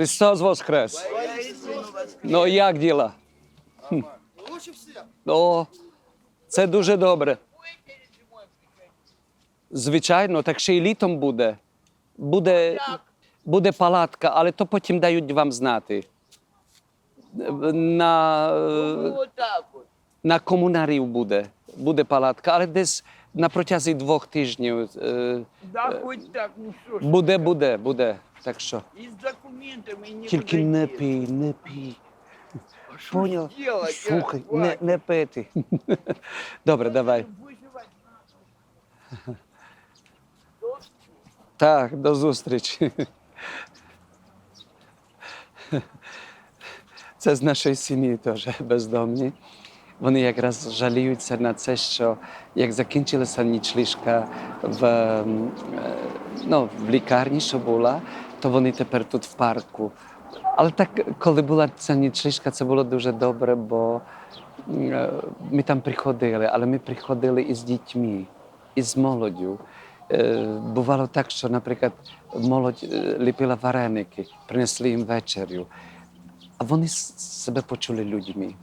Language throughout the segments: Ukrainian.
Христос Воскрес! Ну, як діла? Хм. О, це дуже добре. Звичайно, так ще й літом буде. Буде, буде палатка, але то потім дають вам знати. На, вот. на комунарів буде. Буде палатка, але десь на протязі двох тижнів. е, Да хоть так, ну что ж. Буде, буде, буде. Так що. С документами не Тільки не пий, не пий. Поняв? делать, а? Слухай, не, не пити. Добре, давай. Так, до зустрічі. Це з нашої сім'ї теж бездомні. Вони якраз жаліються на це, що як закінчилася нічліжка в, е, ну, в лікарні, що була, то вони тепер тут в парку. Але так, коли була ця нічліжка, це було дуже добре, бо е, ми там приходили, але ми приходили із дітьми, із молоддю. Е, Бувало так, що, наприклад, молодь ліпила вареники, принесли їм вечерю, а вони себе почули людьми.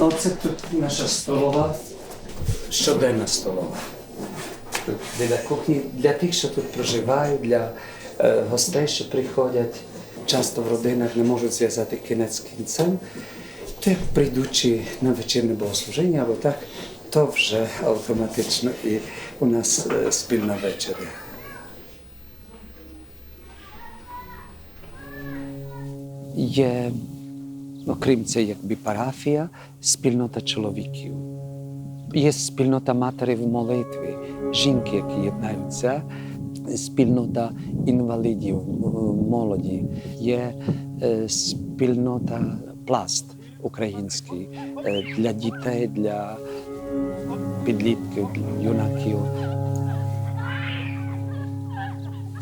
Ну, це тут наша столова, щоденна столова. Тут біля кухні для тих, що тут проживають, для е, гостей, що приходять, часто в родинах не можуть зв'язати кінець з кінцем, як прийдучи на вечірнє богослужіння або так, то вже автоматично і у нас е, спільна вечеря. Є, окрім це, якби парафія, спільнота чоловіків. Є спільнота матері в молитві, жінки, які єднаються, спільнота інвалідів, молоді, є е, спільнота пласт український е, для дітей, для підлітків, для юнаків.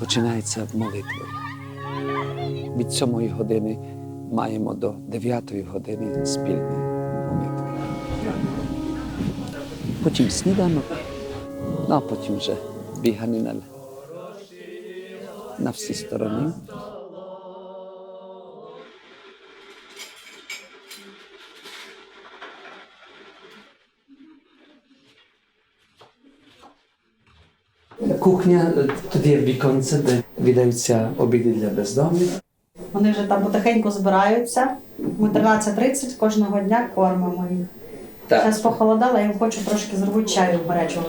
Починається молитва. Від 7 години маємо до 9 години спільні молитви. Потім сніданок, ну а потім вже бігани на, на всі сторони. Кухня, е, тут є віконце, де віддаються обіди для бездомних. Вони вже там потихеньку збираються. Ми 13.30 кожного дня кормимо їх. Зараз похолодало, я їм хочу трошки зробити чаю гарячого.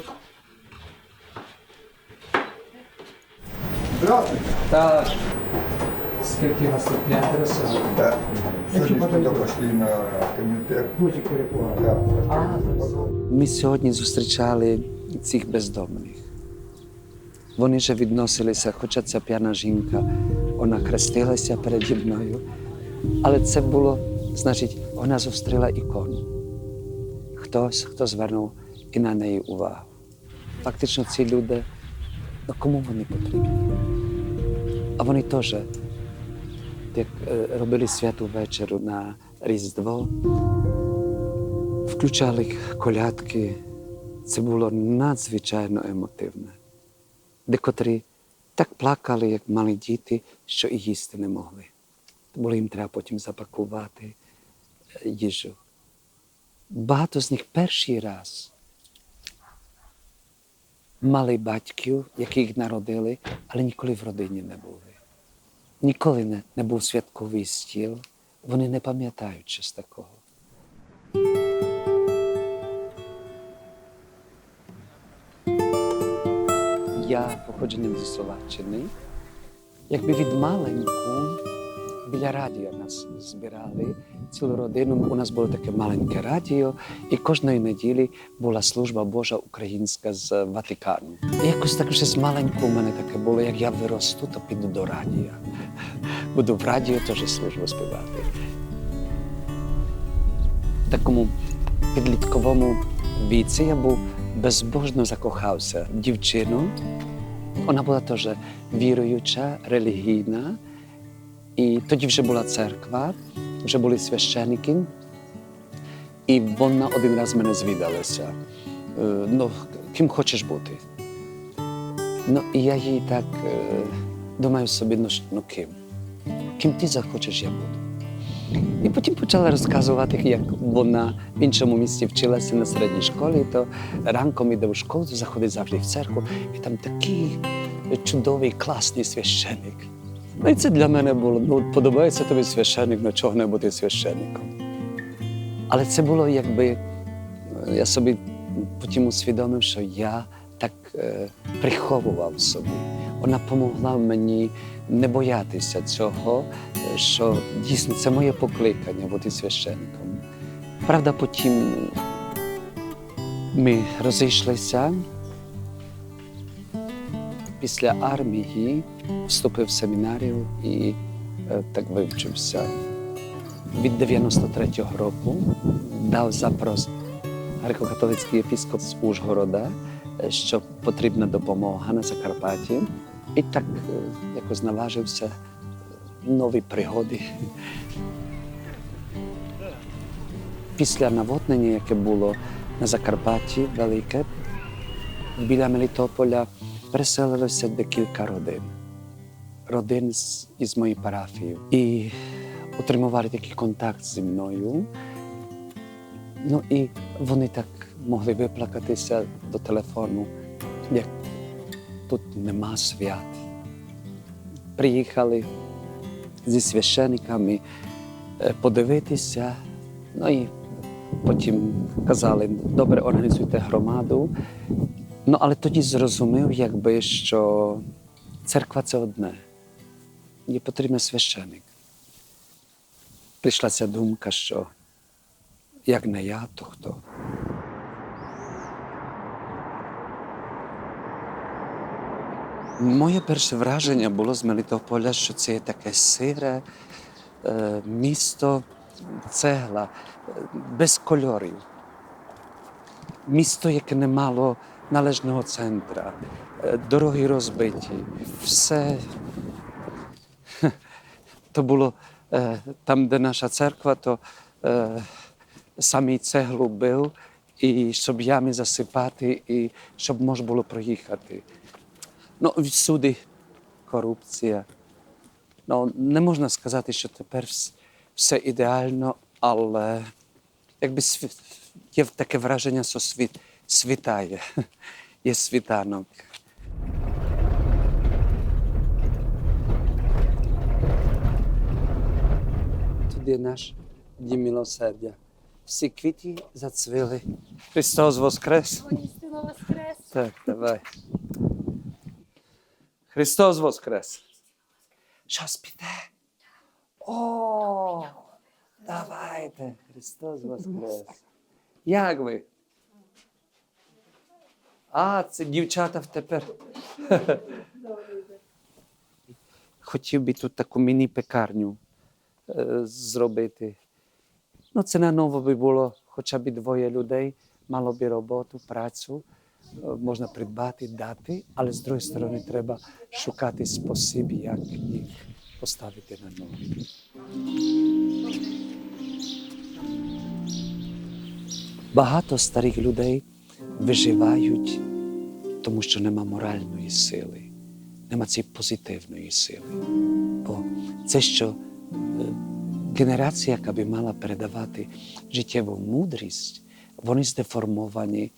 Так. Скільки вас тут п'ятеро сьогодні? На. Да. Ми сьогодні зустрічали цих бездомних. Вони вже відносилися, хоча ця п'яна жінка, вона хрестилася переді мною. Але це було, значить, вона зустріла ікону. Хтось, хто звернув і на неї увагу. Фактично, ці люди, ну кому вони потрібні? А вони теж, як е, робили святу вечеру на Різдво, включали колядки. Це було надзвичайно емотивне. Декотрі так плакали, як малі діти, що і їсти не могли. Було їм треба потім запакувати їжу. Багато з них перший раз мали батьків, які їх народили, але ніколи в родині не були. Ніколи не, не був святковий стіл. Вони не пам'ятають щось такого. Я походженням зі Словаччини. Якби від маленьку біля радіо нас збирали цілу родину. У нас було таке маленьке радіо, і кожної неділі була служба Божа українська з Ватикану. І якось так щось маленьке у мене таке було, як я виросту, то піду до радіо. Буду в радіо теж службу співати. В такому підлітковому віці я був безбожно закохався в дівчину. Вона була теж віруюча, релігійна. І тоді вже була церква, вже були священики. І вона один раз мене звідалася. Е, Ну, ким хочеш бути? Ну, і я їй так е, думаю собі, ну, ну ким? Ким ти захочеш, я буду. І потім почала розказувати, як вона в іншому місці вчилася на середній школі, то ранком іде в школу, заходить завжди в церкву, і там такий чудовий, класний священник. Ну і це для мене було. Ну, подобається тобі священник, ну чого не бути священником. Але це було якби, я собі потім усвідомив, що я так е, приховував собі. Вона допомогла мені не боятися цього, що дійсно це моє покликання бути священником. Правда, потім ми розійшлися. Після армії вступив в семінарію і е, так вивчився. Від 93-го року дав запрос греко-католицький єпіскоп з Ужгорода, е, що потрібна допомога на Закарпатті. І так е, якось наважився е, нові пригоди. Після наводнення, яке було на Закарпатті велике, біля Мелітополя переселилося декілька родин. Родин із моєї парафії. І отримували такий контакт зі мною. Ну і вони так могли виплакатися до телефону, як тут нема свят. Приїхали зі священиками е, подивитися, ну і потім казали, добре, організуйте громаду. Ну, але тоді зрозумів, якби, що церква це одне. Їй потрібен священик. Прийшла ця думка, що як не я, то хто? Моє перше враження було з Мелітополя, що це є таке сире е, місто, цегла, без кольорів. Місто, яке не мало належного центра, е, дороги розбиті, все. То було е, там, де наша церква, то е, самі цеглу бив, і щоб ями засипати, і щоб можна було проїхати. Ну, всюди корупція. Ну, не можна сказати, що тепер все ідеально, але якби світ, є таке враження, що світ світає, є світанок. Тут є наш дім милосердя. Всі квіти зацвіли. Христос Воскрес! Воістину воскрес. Так, давай. Христос Воскрес! Щось піде. О, давайте. Христос Воскрес. Як ви? А, це дівчата тепер. Хотів би тут таку міні-пекарню е, зробити. Ну, це на ново би було хоча б двоє людей, мало би роботу, працю, можна придбати, дати, але з другої сторони треба шукати спосіб, як їх поставити на ноги. Багато старих людей виживають, тому що нема моральної сили, нема цієї позитивної сили. Бо це, що е, генерація, яка би мала передавати життєву мудрість, вони здеформовані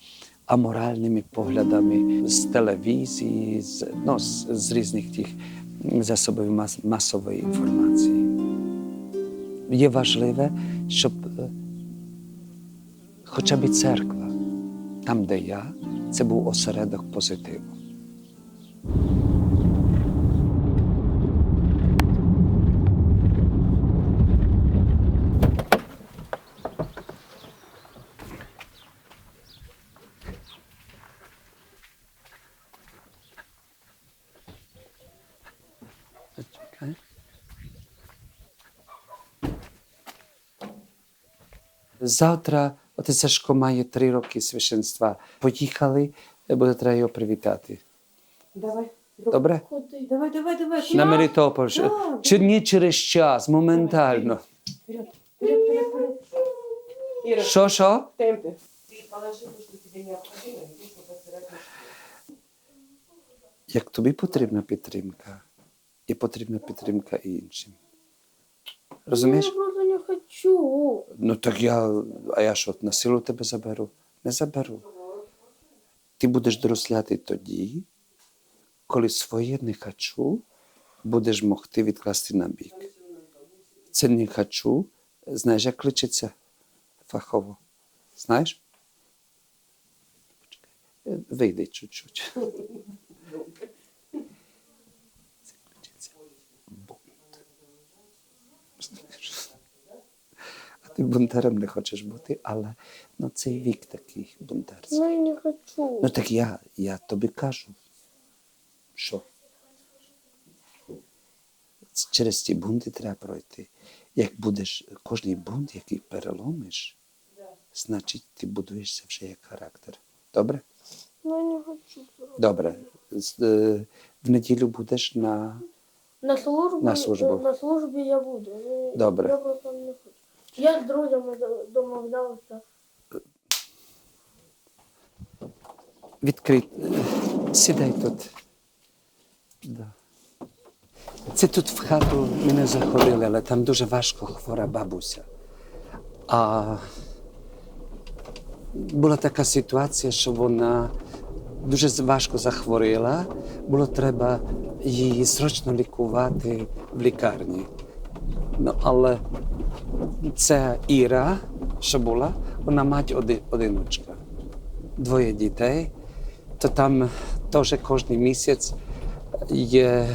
аморальними поглядами з телевізії, з, ну, з, з різних тих засобів мас, масової інформації. Є важливе, щоб е, хоча б церква, там, де я, це був осередок позитиву. Завтра отець Сашко має три роки священства. Поїхали, буде треба його привітати. Давай. Добре? Ходи. Давай, давай, давай. На Мелітополь. Да. Чи ні через час, моментально. Вперед, вперед, вперед, вперед. Ира, Що, що? Положи то. Як тобі потрібна підтримка, і потрібна підтримка і іншим. Розумієш? Хочу. Ну так я, а я що, на силу тебе заберу? Не заберу. Ти будеш доросляти тоді, коли своє не хочу будеш могти відкласти на бік. Це не хочу, знаєш, як кличеться фахово. Знаєш? Е, Вийди чуть-чуть. Це кличеться бунт. Знаєш? А ти бунтарем не хочеш бути, але ну, цей вік такий бунтарський. Ну, я не хочу. Ну так я, я тобі кажу, що через ці бунти треба пройти. Як будеш кожний бунт, який переломиш, значить ти будуєшся вже як характер. Добре? Ну, я не хочу. Добре. Е, В неділю будеш на. На службу, На службу. на службі я буду. Ну, Добре. Я просто не хочу. Я з друзями до- домовлявся. Відкрий. Сідай тут. Да. Це тут в хату мене заходили, але там дуже важко хвора бабуся. А була така ситуація, що вона дуже важко захворіла. Було треба її срочно лікувати в лікарні. Ну, але ця Іра, що була, вона мать оди- одиночка двоє дітей, то там теж кожен місяць є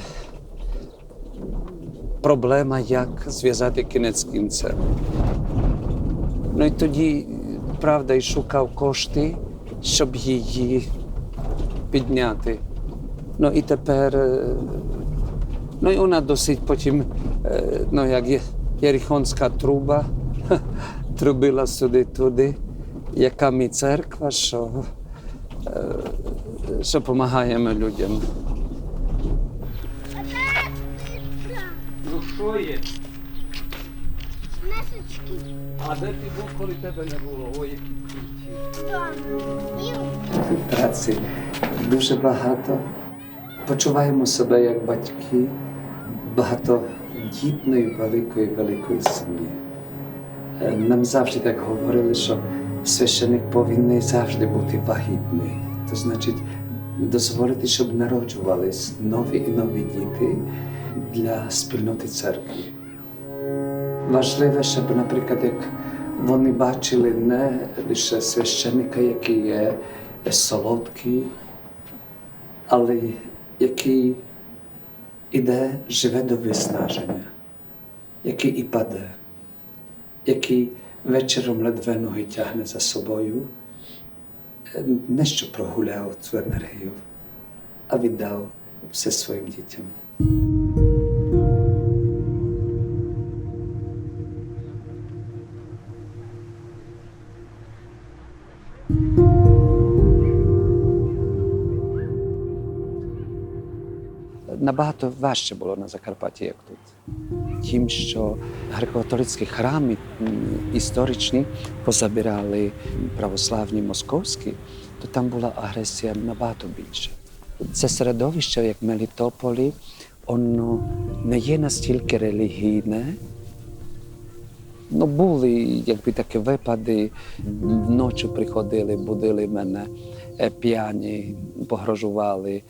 проблема, як зв'язати кінець з кінцем. Ну і тоді, правда, і шукав кошти, щоб її підняти. Ну і тепер, е, ну і вона досить потім, е, ну як є Єрихонська труба, трубила сюди-туди, яка ми церква, що, що допомагаємо людям. Ну що є? Мисочки. А де ти був, коли тебе не було? Ой, які Там. праці дуже багато. Почуваємо себе як батьки багатодітної великої великої сім'ї. Е, Нам завжди так говорили, що священик повинен завжди бути вагітний. То значить, дозволити, щоб народжувались нові і нові діти для спільноти церкви. Важливе, щоб, наприклад, як вони бачили не лише священика, який є солодкий, але який іде, живе до виснаження, який і паде, який вечором ледве ноги тягне за собою, Е, не що прогуляв цю енергію, а віддав все своїм дітям. Набагато важче було на Закарпатті, як тут. Тим, що греко-католицькі храми історичні позабирали православні московські, то там була агресія набагато більше. Це середовище, як Мелітополі, воно не є настільки релігійне. Ну, були якби такі випади, вночі приходили, будили мене е, п'яні, погрожували.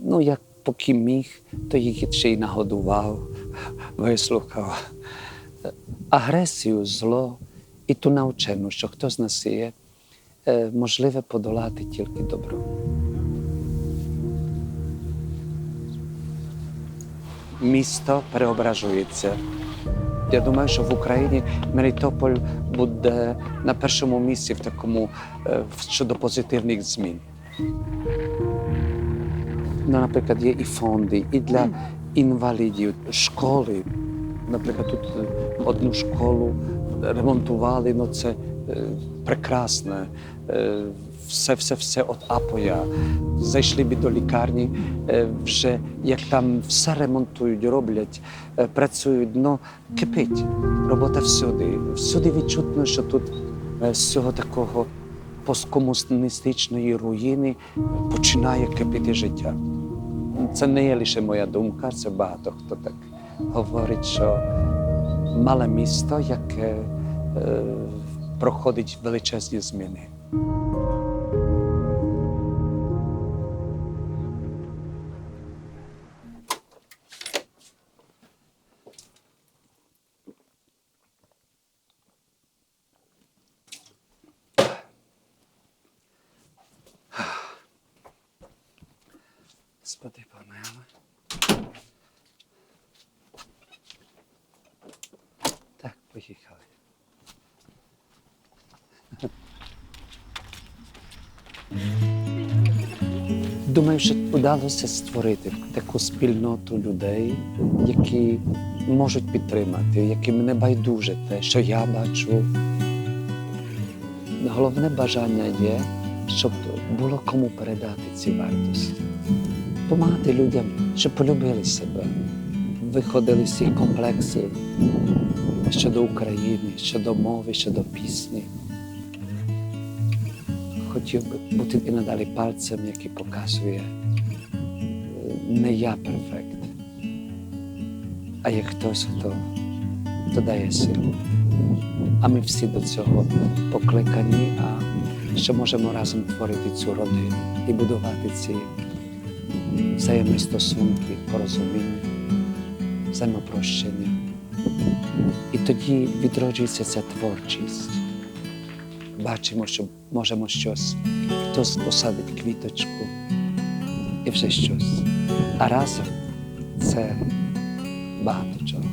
Ну, як поки міг, то їх ще й нагодував, вислухав. Агресію, зло і ту навчену, що хто з нас є, е, можливе подолати тільки добро. Місто переображується. Я думаю, що в Україні Мелітополь буде на першому місці в такому е, щодо позитивних змін. Наприклад, є і фонди, і для інвалідів, школи. Наприклад, тут е, одну школу ремонтували, ну це е, прекрасне. Е, Все, все, все от апоя. Зайшли б до лікарні, е, вже як там все ремонтують, роблять, е, працюють, ну кипить. Робота всюди. Всюди відчутно, що тут е, з такого посткомуністичної руїни починає кипіти життя. Це не є лише моя думка, це багато хто так говорить, що мале місто, яке е, проходить величезні зміни. Господи, помилуй. Так, поїхали. Думаю, що вдалося створити таку спільноту людей, які можуть підтримати, яким не байдуже те, що я бачу. Головне бажання є, щоб було кому передати ці вартості допомагати людям, щоб полюбили себе, виходили з цих комплексів щодо України, щодо мови, щодо пісні. Хотів би бути і надалі пальцем, який показує е, не я перфект, а як хтось, хто, хто дає силу. А ми всі до цього покликані, а що можемо разом творити цю родину і будувати ці взаємні стосунки, порозуміння, взаємопрощення. І тоді відроджується ця творчість. Бачимо, що можемо щось, хтось посадить квіточку і вже щось. А разом це багато чого.